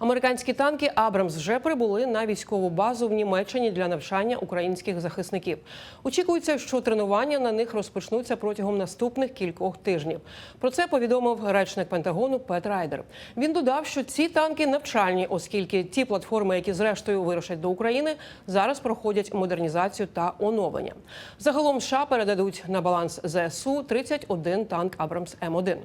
Американські танки Абрамс вже прибули на військову базу в Німеччині для навчання українських захисників. Очікується, що тренування на них розпочнуться протягом наступних кількох тижнів. Про це повідомив речник Пентагону Пет Райдер. Він додав, що ці танки навчальні, оскільки ті платформи, які зрештою вирушать до України, зараз проходять модернізацію та оновлення. Загалом США передадуть на баланс ЗСУ 31 танк Абрамс М1.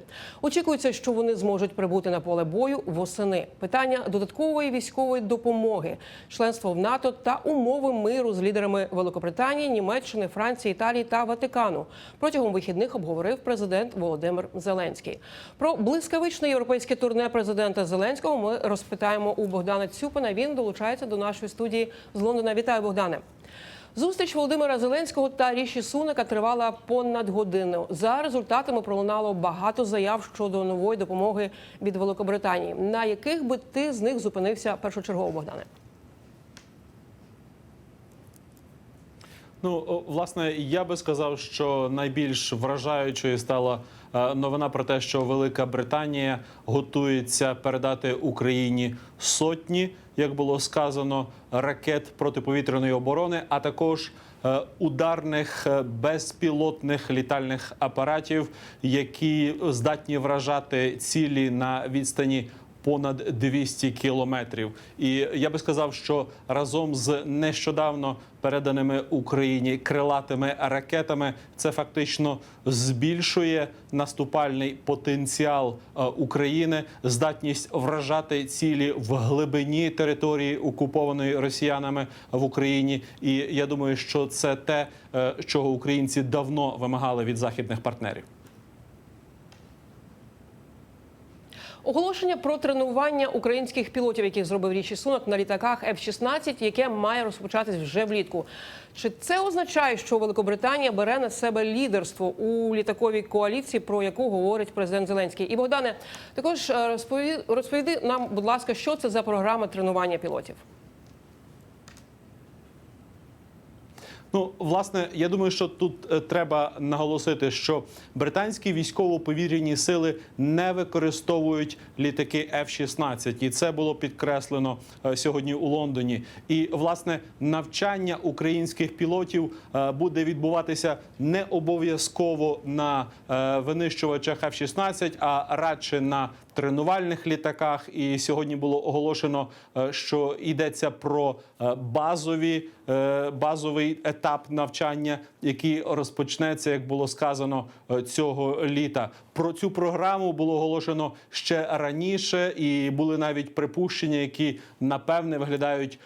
Очікується, що вони зможуть прибути на поле бою восени. Питання додаткової військової допомоги, членство в НАТО та умови миру з лідерами Великобританії, Німеччини, Франції, Італії та Ватикану протягом вихідних обговорив президент Володимир Зеленський. Про блискавичне європейське турне президента Зеленського ми розпитаємо у Богдана Цюпина. Він долучається до нашої студії з Лондона. Вітаю, Богдане. Зустріч Володимира Зеленського та Ріші Сунака тривала понад годину. За результатами пролунало багато заяв щодо нової допомоги від Великобританії. На яких би ти з них зупинився першочергово, Богдане? Ну, власне, я би сказав, що найбільш вражаючою стала е, новина про те, що Велика Британія готується передати Україні сотні, як було сказано, ракет протиповітряної оборони, а також е, ударних е, безпілотних літальних апаратів, які здатні вражати цілі на відстані понад 200 кілометрів. І я би сказав, що разом з нещодавно переданими Україні крилатими ракетами це фактично збільшує наступальний потенціал е, України, здатність вражати цілі в глибині території, окупованої росіянами в Україні. І я думаю, що це те, е, чого українці давно вимагали від західних партнерів. Оголошення про тренування українських пілотів, яких зробив Ріші Сунок на літаках F-16, яке має розпочатись вже влітку. Чи це означає, що Великобританія бере на себе лідерство у літаковій коаліції, про яку говорить президент Зеленський? І Богдане, також е, розповіди, розповіди нам, будь ласка, що це за програма тренування пілотів? Ну, власне, я думаю, що тут е, треба наголосити, що британські військово-повітряні сили не використовують літаки F-16. і це було підкреслено е, сьогодні у Лондоні. І власне навчання українських пілотів е, буде відбуватися не обов'язково на винищувачах F-16, а радше на тренувальних літаках. І сьогодні було оголошено, е, що йдеться про е, базові е, базовий етап навчання, який розпочнеться, як було сказано, цього літа. Про цю програму було оголошено ще раніше, і були навіть припущення, які напевне виглядають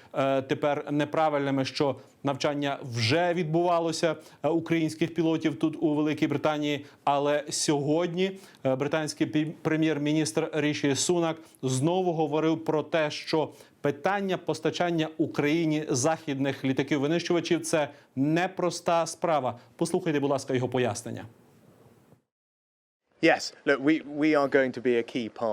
тепер неправильними. що Навчання вже відбувалося е, українських пілотів тут у Великій Британії. Але сьогодні е, британський прем'єр-міністр Ріші Сунак знову говорив про те, що питання постачання Україні західних літаків винищувачів це непроста справа. Послухайте, будь ласка, його пояснення.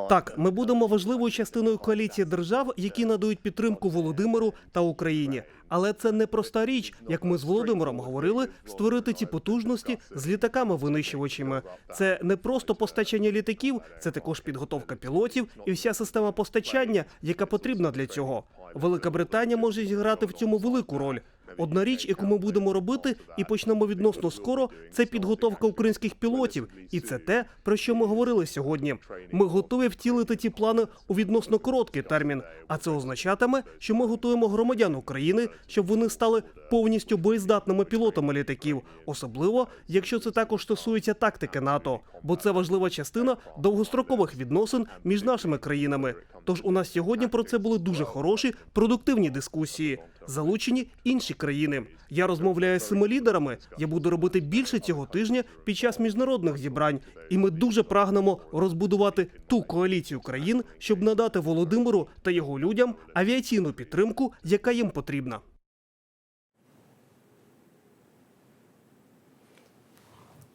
Так, ми будемо важливою частиною коаліції держав, які надають підтримку Володимиру та Україні. Але це не проста річ, як ми з Володимиром говорили, створити ці потужності з літаками-винищувачами. Це не просто постачання літаків, це також підготовка пілотів і вся система постачання, яка потрібна для цього. Велика Британія може зіграти в цьому велику роль. Одна річ, яку ми будемо робити, і почнемо відносно скоро, це підготовка українських пілотів, і це те, про що ми говорили сьогодні. Ми готові втілити ті плани у відносно короткий термін. А це означатиме, що ми готуємо громадян України, щоб вони стали повністю боєздатними пілотами літаків, особливо якщо це також стосується тактики НАТО, бо це важлива частина довгострокових відносин між нашими країнами. Тож у нас сьогодні про це були дуже хороші, продуктивні дискусії. Залучені інші країни. Я розмовляю з цими лідерами. Я буду робити більше цього тижня під час міжнародних зібрань. І ми дуже прагнемо розбудувати ту коаліцію країн, щоб надати Володимиру та його людям авіаційну підтримку, яка їм потрібна.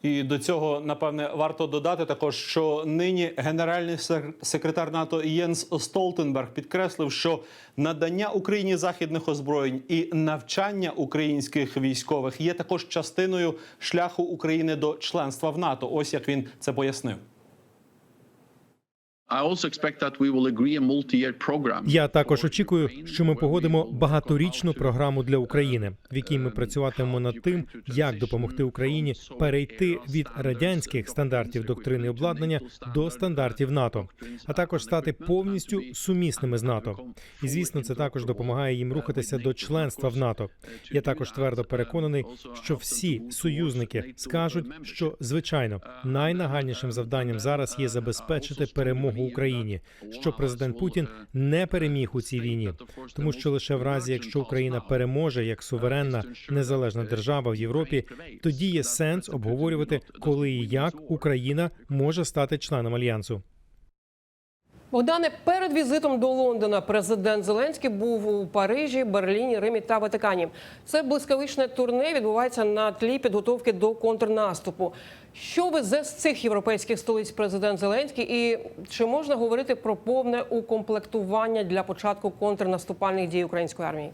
І до цього напевне варто додати також, що нині генеральний сек- секретар НАТО Єнс Столтенберг підкреслив, що надання Україні західних озброєнь і навчання українських військових є також частиною шляху України до членства в НАТО. Ось як він це пояснив. Я також очікую, що ми погодимо багаторічну програму для України, в якій ми працюватимемо над тим, як допомогти Україні перейти від радянських стандартів доктрини обладнання до стандартів НАТО, а також стати повністю сумісними з НАТО. І звісно, це також допомагає їм рухатися до членства в НАТО. Я також твердо переконаний, що всі союзники скажуть, що звичайно найнагальнішим завданням зараз є забезпечити перемогу Україні, що президент Путін не переміг у цій війні, тому що лише в разі, якщо Україна переможе як суверенна незалежна держава в Європі, тоді є сенс обговорювати, коли і як Україна може стати членом альянсу. Богдане, перед візитом до Лондона президент Зеленський був у Парижі, Берліні, Римі та Ватикані. Це блискавичне турне відбувається на тлі підготовки до контрнаступу. Що везе з цих європейських столиць президент Зеленський, і чи можна говорити про повне укомплектування для початку контрнаступальних дій української армії?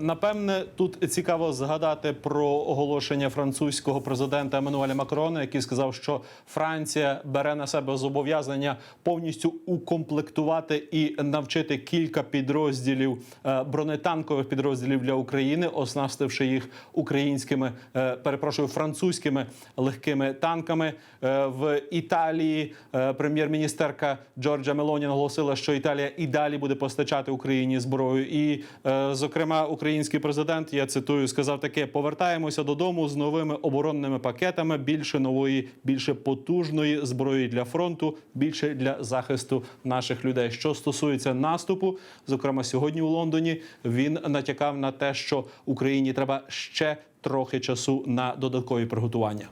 Напевне, тут цікаво згадати про оголошення французького президента Еммануеля Макрона, який сказав, що Франція бере на себе зобов'язання повністю укомплектувати і навчити кілька підрозділів е, бронетанкових підрозділів для України, оснастивши їх українськими, е, перепрошую, французькими легкими танками. Е, В Італії е, прем'єр-міністерка Джорджа Мелоні наголосила, що Італія і далі буде постачати Україні зброю. І, е, український президент, я цитую, сказав таке: повертаємося додому з новими оборонними пакетами, більше нової, більше потужної зброї для фронту, більше для захисту наших людей. Що стосується наступу, зокрема сьогодні у Лондоні, він натякав на те, що Україні треба ще трохи часу на додаткові приготування.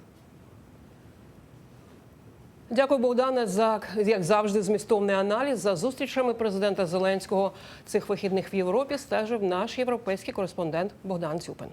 Дякую, Богдане, за як завжди змістовний аналіз. За зустрічами президента Зеленського цих вихідних в Європі стежив наш європейський кореспондент Богдан Цюпин.